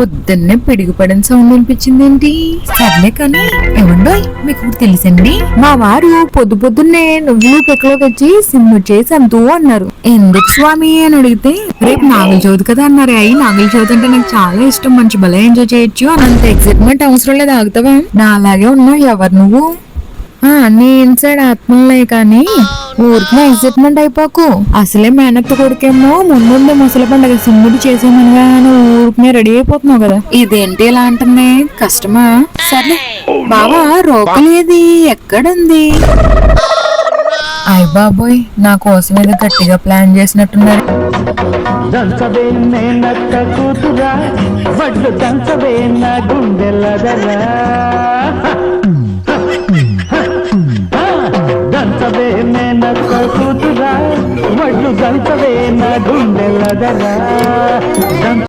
పొద్దున్నే పిడుగుపడిన సౌండ్ వినిపించింది ఏంటి సర్లే కానీ ఏమండో? మీకు తెలుసండి? మా వారు పొద్దు పొద్దున్నే నువ్వు పెక్కలోకి వచ్చి సిమ్ము చేసి అంతూ అన్నారు. ఎందుకు స్వామి అని అడిగితే రేపు నాగుల చవితి కదా అన్నారు. అయ్యి నాగుల చవితి అంటే నాకు చాలా ఇష్టం. మంచి భలే ఎంజాయ్ చేయొచ్చు అంత ఎక్సైట్మెంట్ అవసరం లేదు. ఆగుతావా? నా అలాగే ఉన్నావు ఎవరు నువ్వు? నేను సైడ్ ఆత్మలే కానీ ఊరికి ఎగ్జైట్మెంట్ అయిపోకు. అసలే మేనత్త కొడుకేమో ముందు ముసలి పండుగ సిమ్ముడు చేసేమనగా ఊరు రెడీ అయిపోతున్నావు కదా. ఇదేంటి ఇలా అంటుంది? కష్టమా సర్లే బావా రోకలేది ఎక్కడుంది? అయ్ బాబోయ్ నా కోసం ఏదో గట్టిగా ప్లాన్ చేసినట్టున్నారు. కూతురా వడ్లు దంచవే నా గుండెలదరా